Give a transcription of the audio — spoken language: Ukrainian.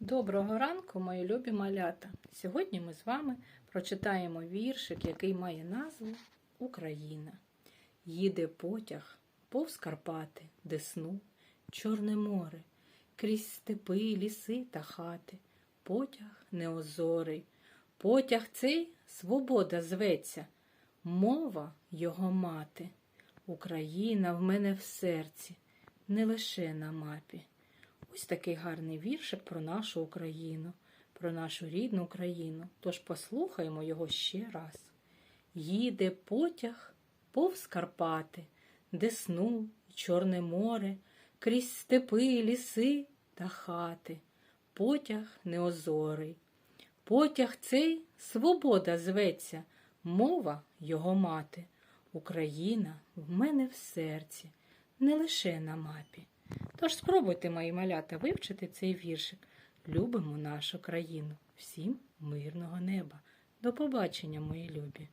Доброго ранку, мої любі малята! Сьогодні ми з вами прочитаємо віршик, який має назву Україна. Їде потяг повз Карпати, Десну, Чорне море, крізь степи, ліси та хати. Потяг неозорий. Потяг цей свобода зветься, мова його мати. Україна в мене в серці, не лише на мапі. Ось такий гарний віршик про нашу Україну, про нашу рідну Україну. Тож послухаємо його ще раз. Їде потяг повз Карпати, Десну, Чорне море, крізь степи, ліси та хати. Потяг неозорий. Потяг цей свобода зветься, мова його мати. Україна в мене в серці, не лише на мапі. Тож спробуйте, мої малята, вивчити цей віршик. Любимо нашу країну. Всім мирного неба. До побачення, мої любі!